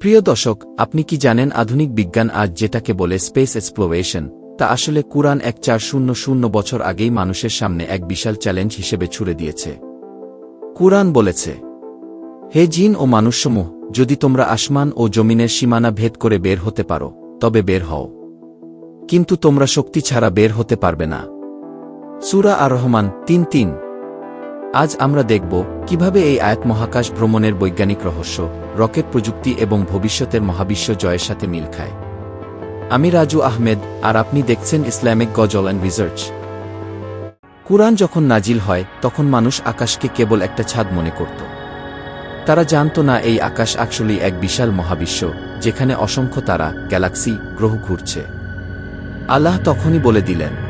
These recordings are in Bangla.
প্রিয় দর্শক, আপনি কি জানেন আধুনিক বিজ্ঞান আজ যেটাকে বলে স্পেস এক্সপ্লোরেশন? তা আসলে কুরআন এক চার শূন্য শূন্য বছর আগেই মানুষের সামনে এক বিশাল চ্যালেঞ্জ হিসেবে ছুড়ে দিয়েছে। কুরআন বলেছে, হে জিন ও মানুষসমূহ, যদি তোমরা আসমান ও জমিনের সীমানা ভেদ করে বের হতে পারো, তবে বের হও। কিন্তু তোমরা শক্তি ছাড়া বের হতে পারবে না। সুরা আর রহমান তিন তিন। আজ আমরা দেখব কীভাবে এই আয়াত মহাকাশ ভ্রমণের বৈজ্ঞানিক রহস্য, রকেট প্রযুক্তি এবং ভবিষ্যতের মহাবিশ্ব জয়ের সাথে মিল খায়। আমি রাজু আহমেদ, আর আপনি দেখছেন Islamic ghazal and research. Quran যখন নাজিল হয়, তখন মানুষ আকাশকে কেবল একটা ছাদ মনে করত। তারা জানত না এই আকাশ আসলে এক বিশাল মহাবিশ্ব, যেখানে অসংখ্য তারা গ্যালাক্সি গ্রহ ঘুরছে। আল্লাহ তখনই বলে দিলেন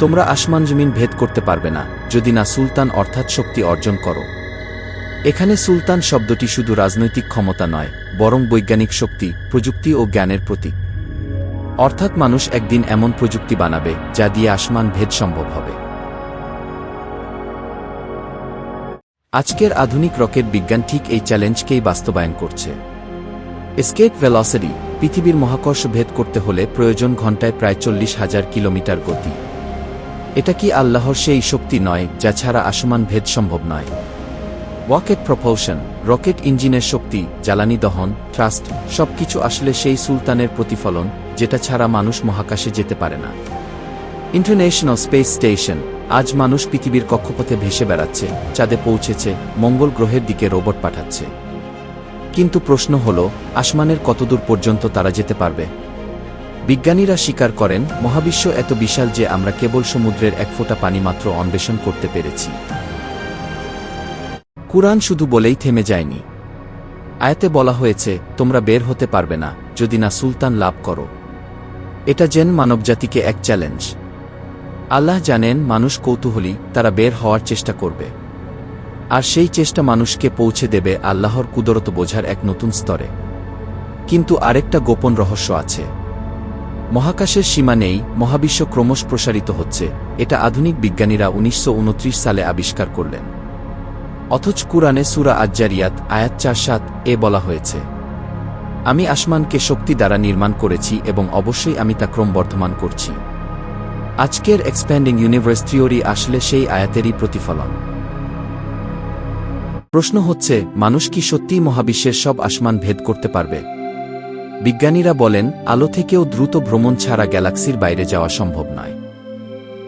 তোমরা আসমান জমিন ভেদ করতে পারবে না, যদি না সুলতান অর্থাৎ শক্তি অর্জন করো। এখানে সুলতান শব্দটি শুধু রাজনৈতিক ক্ষমতা নয়, বরং বৈজ্ঞানিক শক্তি, প্রযুক্তি ও জ্ঞানের প্রতীক। অর্থাৎ মানুষ একদিন এমন প্রযুক্তি বানাবে, যা দিয়ে আসমান ভেদ সম্ভব হবে। আজকের আধুনিক রকেট বিজ্ঞান ঠিক এই চ্যালেঞ্জকেই বাস্তবায়ন করছে। স্কেট ভেলসিটি পৃথিবীর মহাকর্ষ ভেদ করতে হলে প্রয়োজন ঘণ্টায় প্রায় চল্লিশ হাজার কিলোমিটার গতি। এটা কি আল্লাহর সেই শক্তি নয়, যা ছাড়া আসমান ভেদ সম্ভব নয়? ওয়াকেট প্রপলশন রকেট ইঞ্জিনের শক্তি, জ্বালানি দহন ট্রাস্ট সবকিছু আসলে সেই সুলতানের প্রতিফলন, যেটা ছাড়া মানুষ মহাকাশে যেতে পারে না। ইন্টারন্যাশনাল স্পেস স্টেশন আজ মানুষ পৃথিবীর কক্ষপথে ভেসে বেড়াচ্ছে, চাঁদে পৌঁছেছে, মঙ্গল গ্রহের দিকে রোবট পাঠাচ্ছে। কিন্তু প্রশ্ন হল, আসমানের কতদূর পর্যন্ত তারা যেতে পারবে? বিজ্ঞানীরা স্বীকার করেন, মহাবিশ্ব এত বিশাল যে আমরা কেবল সমুদ্রের এক ফোঁটা পানি মাত্র অন্বেষণ করতে পেরেছি। কুরআন শুধু বলেই থেমে যায়নি। আয়াতে বলা হয়েছে, তোমরা বের হতে পারবে না, যদি না সুলতান লাভ করো। এটা যেন মানবজাতিকে এক চ্যালেঞ্জ। আল্লাহ জানেন, মানুষ কৌতূহলী, তারা বের হওয়ার চেষ্টা করবে। আর সেই চেষ্টা মানুষকে পৌঁছে দেবে আল্লাহর কুদরত বোঝার এক নতুন স্তরে। কিন্তু আরেকটা গোপন রহস্য আছে। মহাকাশের সীমা নেই, মহাবিশ্ব ক্রমশ প্রসারিত হচ্ছে, এটা আধুনিক বিজ্ঞানীরা উনিশশো উনত্রিশ সালে আবিষ্কার করলেন। অথচ কুরআনে সুরা আজ্জারিয়াত, আয়াত চার সাত, এ বলা হয়েছে, আমি আসমানকে শক্তি দ্বারা নির্মাণ করেছি এবং অবশ্যই আমি তা ক্রমবর্ধমান করছি। আজকের এক্সপ্যান্ডিং ইউনিভার্স থিওরি আসলে সেই আয়াতেরই প্রতিফলন। প্রশ্ন হচ্ছে, মানুষ কি সত্যিই মহাবিশ্বের সব আসমান ভেদ করতে পারবে? বিজ্ঞানীরা বলেন, আলো থেকেও দ্রুত ভ্রমণ ছাড়া গ্যালাক্সির বাইরে যাওয়া সম্ভব নয়।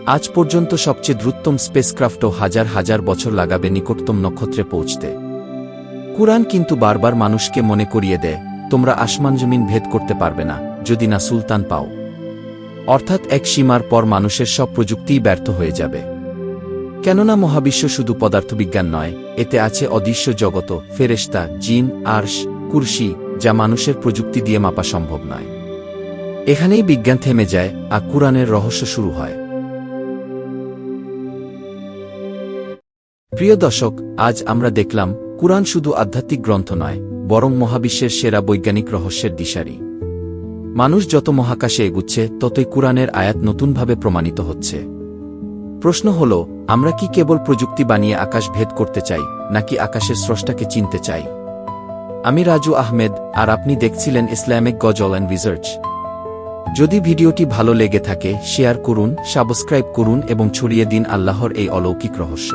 আজ পর্যন্ত সবচেয়ে দ্রুততম স্পেসক্রাফটও হাজার হাজার বছর লাগাবে নিকটতম নক্ষত্রে পৌঁছতে। কুরআন কিন্তু বারবার মানুষকে মনে করিয়ে দেয়, তোমরা আসমান জমিন ভেদ করতে পারবে না, যদি না সুলতান পাও। অর্থাৎ এক সীমার পর মানুষের সব প্রযুক্তিই ব্যর্থ হয়ে যাবে। কেননা মহাবিশ্ব শুধু পদার্থবিজ্ঞান নয়, এতে আছে অদৃশ্য জগত ফেরেশতা, জিন, আর্শ কুরসি যা মানুষের প্রযুক্তি দিয়ে মাপা সম্ভব নয়। এখানেই বিজ্ঞান থেমে যায় আর কুরআনের রহস্য শুরু হয়। প্রিয় দর্শক, আজ আমরা দেখলাম, কুরআন শুধু আধ্যাত্মিক গ্রন্থ নয়, বরং মহাবিশ্বের সেরা বৈজ্ঞানিক রহস্যের দিশারি। মানুষ যত মহাকাশে এগুচ্ছে, ততই কুরআনের আয়াত নতুনভাবে প্রমাণিত হচ্ছে। প্রশ্ন হল, আমরা কি কেবল প্রযুক্তি বানিয়ে আকাশ ভেদ করতে চাই, নাকি আকাশের স্রষ্টাকে চিনতে চাই? আমি রাজু আহমেদ, আর আপনি দেখছিলেন ইসলামিক গজল অ্যান্ড রিসার্চ। যদি ভিডিওটি ভালো লেগে থাকে, শেয়ার করুন, সাবস্ক্রাইব করুন এবং ছড়িয়ে দিন আল্লাহর এই অলৌকিক রহস্য।